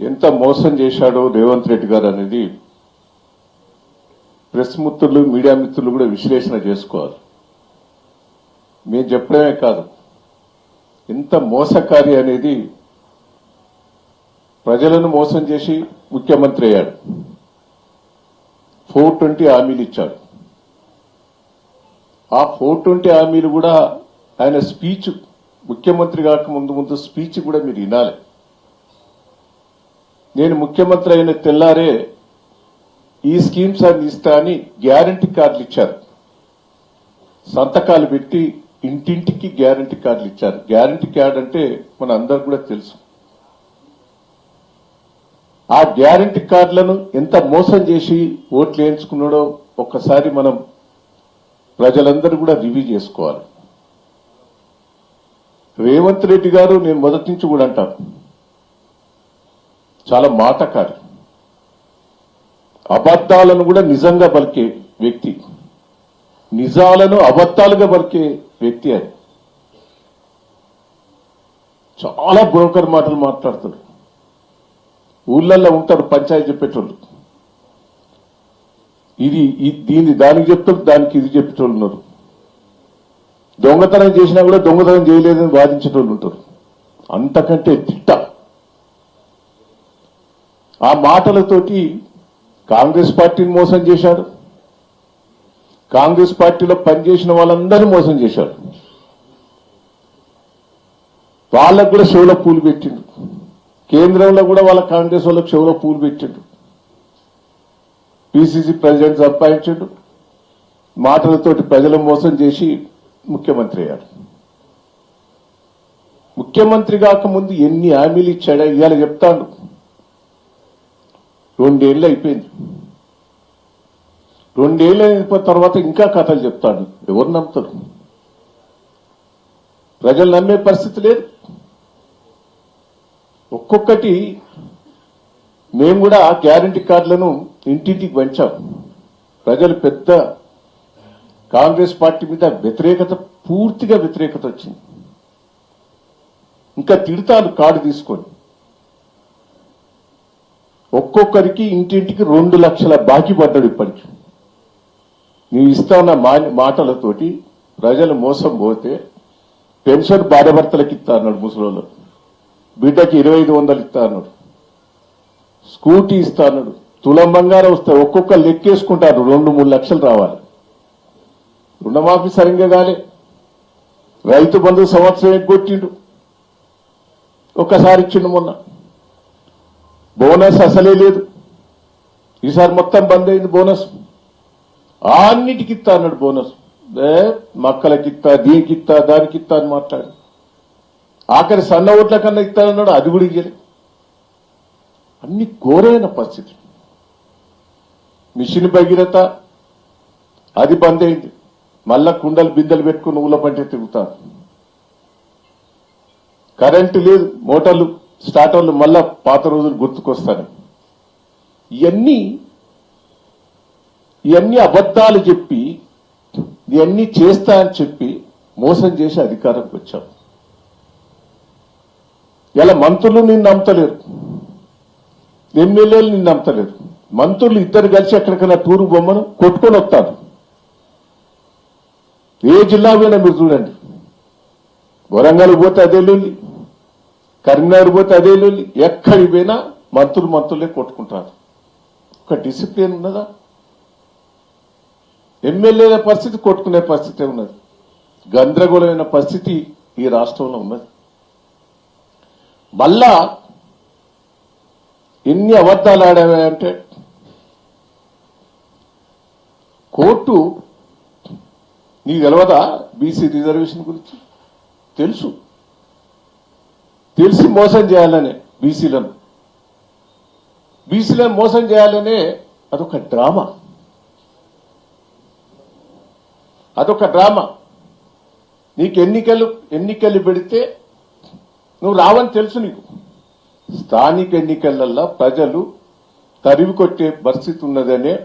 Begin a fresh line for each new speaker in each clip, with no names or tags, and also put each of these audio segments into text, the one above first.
ఎంత మోసం చేశాడో రేవంత్ రెడ్డి గారు అనేది ప్రెస్ మిత్రులు మీడియా మిత్రులు కూడా విశ్లేషణ చేసుకోవాలి. మేము చెప్పడమే కాదు. ఎంత మోసకారి అనేది ప్రజలను మోసం చేసి ముఖ్యమంత్రి అయ్యాడు. ఫోర్ ట్వంటీ హామీలు ఇచ్చాడు. ఆ ఫోర్ ట్వంటీ హామీలు కూడా ఆయన స్పీచ్ ముఖ్యమంత్రి కాక ముందు ముందు స్పీచ్ కూడా మీరు వినాలి. నేను ముఖ్యమంత్రి అయిన తెల్లారే ఈ స్కీమ్స్ అందిస్తా ఇస్తా అని గ్యారంటీ కార్డులు ఇచ్చారు. సంతకాలు పెట్టి ఇంటింటికి గ్యారంటీ కార్డులు ఇచ్చారు. గ్యారంటీ కార్డు అంటే మన అందరు కూడా తెలుసు. ఆ గ్యారంటీ కార్డులను ఎంత మోసం చేసి ఓట్లు వేయించుకున్నాడో ఒక్కసారి మనం ప్రజలందరూ కూడా రివ్యూ చేసుకోవాలి. రేవంత్ రెడ్డి గారు నేను మొదటి నుంచి కూడా అంటాను చాలా మాటకారి. అబద్దాలను కూడా నిజంగా పలికే వ్యక్తి. నిజాలను అబద్దాలుగా పలికే వ్యక్తి అది చాలా బ్రోకర్ మాటలు మాట్లాడతాడు ఊళ్ళల్లో ఉంటారు పంచాయతీ చెప్పేటోళ్ళు ఇది దీన్ని దానికి చెప్తారు దానికి ఇది చెప్పేటోళ్ళు ఉన్నారు దొంగతనం చేసినా కూడా దొంగతనం చేయలేదని వాదించేటోళ్ళు ఉంటారు. అంతకంటే తిట్ట. ఆ మాటలతోటి కాంగ్రెస్ పార్టీని మోసం చేశాడు. కాంగ్రెస్ పార్టీలో పనిచేసిన వాళ్ళందరూ మోసం చేశాడు. వాళ్ళకు కూడా చెవులో పూలు పెట్టిండు. కేంద్రంలో కూడా వాళ్ళ కాంగ్రెస్ వాళ్ళకు చెవులో పూలు పెట్టిండు. పిసిసి ప్రెసిడెంట్ సంపాదించిండు. మాటలతోటి ప్రజలను మోసం చేసి ముఖ్యమంత్రి అయ్యాడు ముఖ్యమంత్రి కాకముందు ఎన్ని హామీలు ఇచ్చాడా ఇవాళ చెప్తాను రెండేళ్ళు అయిపోయింది. రెండేళ్ళు అయిపోయిన తర్వాత ఇంకా కథలు చెప్తాడు. ఎవరు నమ్ముతారు? ప్రజలు నమ్మే పరిస్థితి లేదు. ఒక్కొక్కటి మేము కూడా గ్యారంటీ కార్డులను ఇంటింటికి పంచాం. ప్రజలు పెద్ద కాంగ్రెస్ పార్టీ మీద వ్యతిరేకత పూర్తిగా వ్యతిరేకత వచ్చింది. ఇంకా తిడతాను కార్డు తీసుకొని. ఒక్కొక్కరికి ఇంటింటికి రెండు లక్షల బాకీ పడ్డాడు ఇప్పటికి. నీవు ఇస్తా ఉన్న మాటలతోటి ప్రజలు మోసం పోతే పెన్షన్ భార్యభర్తలకు ఇస్తా అన్నాడు ముసలోళ్ళు. బిడ్డకి ఇరవై ఐదు వందలు ఇస్తా అన్నాడు స్కూటీ ఇస్తా అన్నాడు తులం బంగారం వస్తాయి ఒక్కొక్క లెక్కేసుకుంటారు. రెండు మూడు లక్షలు రావాలి. రుణమాఫీ సరిగ్గా కాలే. రైతు బంధు సంవత్సరం ఎగ్గొట్టిండు. ఒక్కసారి ఇచ్చిండు మొన్న. బోనస్ అసలే లేదు. ఈసారి మొత్తం బంద్ అయింది బోనస్. అన్నిటికి ఇస్తా అన్నాడు బోనస్. ఏ మక్కలకి ఇస్తా దీనికి ఇస్తా దానికి ఇస్తా అని మాట్లాడు. ఆఖరి సన్న ఓట్ల కన్నా ఇస్తానన్నాడు అది కూడా ఇయ్యలే. అన్ని ఘోరైన పరిస్థితి మిషన్ భగీరథ అది బంద్ అయింది. మళ్ళా కుండలు బిందెలు పెట్టుకుని ఊళ్ళ పంటే తిరుగుతారు. కరెంటు లేదు మోటార్లు స్టార్ట్ స్టార్టర్లు మళ్ళా పాత రోజులు గుర్తుకొస్తాను ఇవన్నీ ఇవన్నీ అబద్ధాలు చెప్పి ఇవన్నీ చేస్తా అని చెప్పి మోసం చేసి అధికారంకి వచ్చాం. ఇలా మంత్రులు నిన్ను నమ్మతలేరు. ఎమ్మెల్యేలు నిన్ను నమ్మతలేరు. మంత్రులు ఇద్దరు కలిసి ఎక్కడికైనా టూరు బొమ్మను కొట్టుకొని వస్తారు. ఏ జిల్లా పోయినా మీరు చూడండి. వరంగల్ పోతే అదే లొల్లి. కరీంనగర్ పోతే అదే లొల్లి. ఎక్కడికి పోయినా మంత్రులు మంత్రులే కొట్టుకుంటారు. ఒక డిసిప్లిన్ ఉన్నదా? ఎమ్మెల్యేల పరిస్థితి కొట్టుకునే పరిస్థితి ఉన్నది. గందరగోళమైన పరిస్థితి ఈ రాష్ట్రంలో ఉన్నది. మళ్ళా ఎన్ని అబద్ధాలు అంటే కోర్టు నీకు తెలవదా? బీసీ రిజర్వేషన్ గురించి? తెలుసు. తెలిసి మోసం చేయాలనే బీసీలను. బీసీలను మోసం చేయాలనే అదొక డ్రామా. అదొక డ్రామా. నీకు ఎన్నికలు ఎన్నికలు పెడితే నువ్వు రావని తెలుసు నీకు. స్థానిక ఎన్నికలల్లో ప్రజలు తరివి కొట్టే పరిస్థితి ఉన్నదనే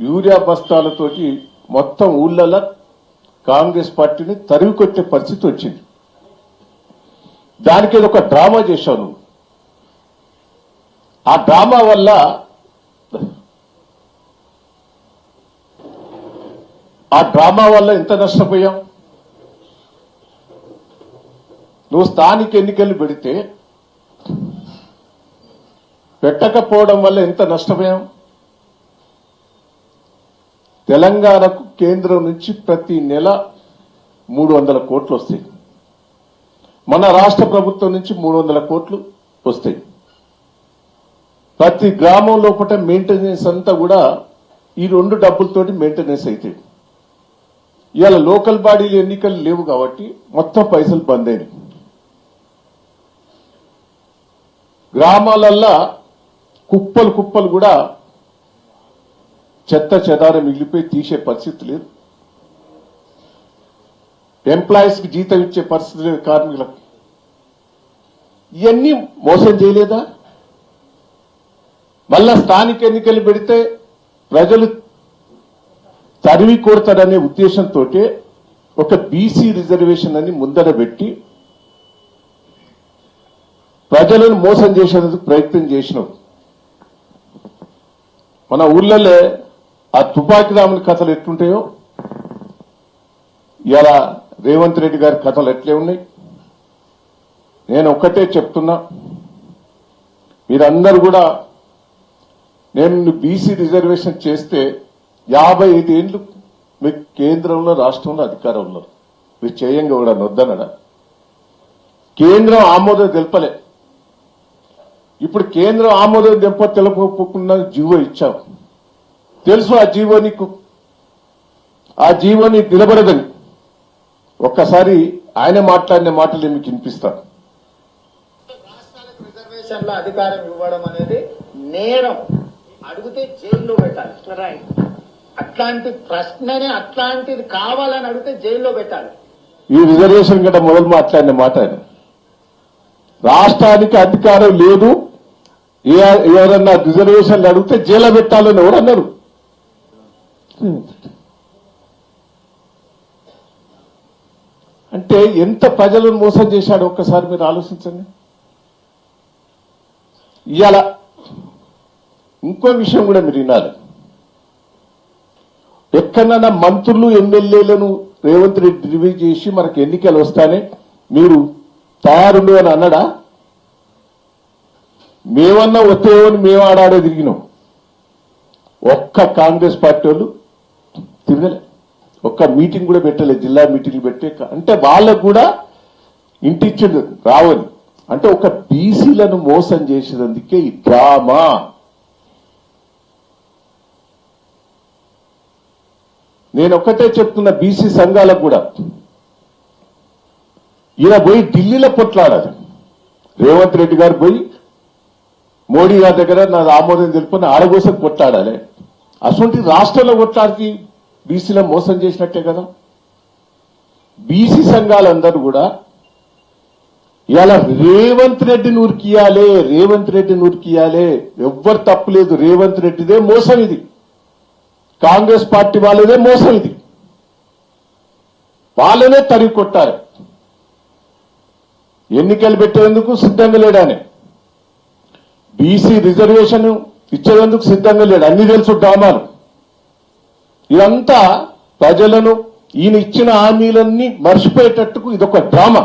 యూరియా బస్తాలతోటి మొత్తం ఊళ్ళలో కాంగ్రెస్ పార్టీని తరివి కొట్టే పరిస్థితి వచ్చింది. దానికి ఒక డ్రామా చేశావు నువ్వు ఆ డ్రామా వల్ల ఆ డ్రామా వల్ల ఎంత నష్టపోయాం? నువ్వు స్థానిక ఎన్నికలు పెడితే పెట్టకపోవడం వల్ల ఎంత నష్టపోయాం? తెలంగాణకు కేంద్రం నుంచి ప్రతి నెల మూడు వందల కోట్లు వస్తాయి. మన రాష్ట్ర ప్రభుత్వం నుంచి మూడు వందల కోట్లు వస్తాయి. ప్రతి గ్రామం లోపల మెయింటెనెన్స్ అంతా కూడా ఈ రెండు డబ్బులతోటి మెయింటెనెన్స్ అవుతాయి ఇవాళ లోకల్ బాడీలు ఎన్నికలు లేవు కాబట్టి మొత్తం పైసలు బంద్ అయినాయి. గ్రామాలల్లా కుప్పలు కుప్పలు కూడా చెత్త చెదారం మిగిలిపోయి తీసే పరిస్థితి లేదు. ఎంప్లాయీస్కి జీతం ఇచ్చే పరిస్థితి లేదు కార్మికులకు ఇవన్నీ మోసం చేయలేదా? మళ్ళా స్థానిక ఎన్నికలు పెడితే ప్రజలు తరివి కొడతారనే ఉద్దేశంతో ఒక బీసీ రిజర్వేషన్ అని ముందర పెట్టి ప్రజలను మోసం చేసేందుకు ప్రయత్నం చేసినాం. మన ఊళ్ళలో ఆ తుపాకి రాముని కథలు ఎట్లుంటాయో? ఇలా రేవంత్ రెడ్డి గారి కథలు ఎట్లే ఉన్నాయి? నేను ఒక్కటే చెప్తున్నా. మీరందరూ కూడా నేను బీసీ రిజర్వేషన్ చేస్తే యాభై ఐదేళ్ళు మీకు కేంద్రంలో రాష్ట్రంలో అధికారం ఉన్నారు మీరు చేయంగా కూడా నొద్దనడా కేంద్రం ఆమోదం తెలపలే. ఇప్పుడు కేంద్రం ఆమోదం తెంప తెలపకుండా జీవో ఇచ్చాం. తెలుసు ఆ జీవో నీకు? ఆ జీవో నీకు నిలబడదని. ఒక్కసారి ఆయన మాట్లాడిన మాటలు మీకు వినిపిస్తాను.
రాష్ట్రాలకు రిజర్వేషన్ల అధికారం ఇవ్వడం అనేది నేరం. అడిగితే జైల్లో పెట్టాలి. అట్లాంటి ప్రశ్నని అట్లాంటిది కావాలని అడిగితే జైల్లో పెట్టాలి.
ఈ రిజర్వేషన్ గంట మొదలు మాట్లాడిన మాట ఆయన. రాష్ట్రానికి అధికారం లేదు. ఏ- ఎవరన్నా రిజర్వేషన్లు అడిగితే జైలు పెట్టాలని ఎవరు అన్నారు అంటే ఎంత ప్రజలను మోసం చేశాడు ఒక్కసారి మీరు ఆలోచించండి. ఇవాళ ఇంకో విషయం కూడా మీరు వినాలి. ఎక్కడన్నా మంత్రులు ఎమ్మెల్యేలను రేవంత్ రెడ్డి రివ్యూ చేసి మనకు ఎన్నికలు వస్తానే మీరు తయారుండు అని అన్నాడా? మేమన్నా వచ్చేవని మేము ఆడాడే తిరిగినాం. ఒక్క కాంగ్రెస్ పార్టీ వాళ్ళు తిరగలే. ఒక్క మీటింగ్ కూడా పెట్టలేదు జిల్లా మీటింగ్లు పెట్టే అంటే వాళ్ళకు కూడా ఇంటిచ్చిండు రావని. అంటే ఒక బీసీలను మోసం చేసినందుకే ఈ డ్రామా. నేను ఒక్కటే చెప్తున్న బీసీ సంఘాలకు కూడా. ఈయన పోయి ఢిల్లీలో పొట్లాడాలి. రేవంత్ రెడ్డి గారు పోయి మోడీ గారి దగ్గర నా ఆమోదం తెలుపుని ఆడగోసం కొట్లాడాలి అటువంటి రాష్ట్రంలో కొట్లాడికి బీసీలో మోసం చేసినట్టే కదా. బీసీ సంఘాలందరూ కూడా ఇవాళ రేవంత్ రెడ్డిని ఉరికియాలే రేవంత్ రెడ్డిని ఉరికియాలే ఎవ్వరు తప్పులేదు రేవంత్ రెడ్డిదే మోసం ఇది. కాంగ్రెస్ పార్టీ వాళ్ళదే మోసం ఇది. వాళ్ళనే తరిగి కొట్టాలి. ఎన్నికలు పెట్టేందుకు సిద్ధంగా లేడానే బీసీ రిజర్వేషన్ ఇచ్చేందుకు సిద్ధంగా లేడు. అన్ని తెలుసు డ్రామాలు ఇదంతా ప్రజలను ఈయన ఇచ్చిన హామీలన్నీ మర్చిపోయేటట్టుకు ఇదొక డ్రామా.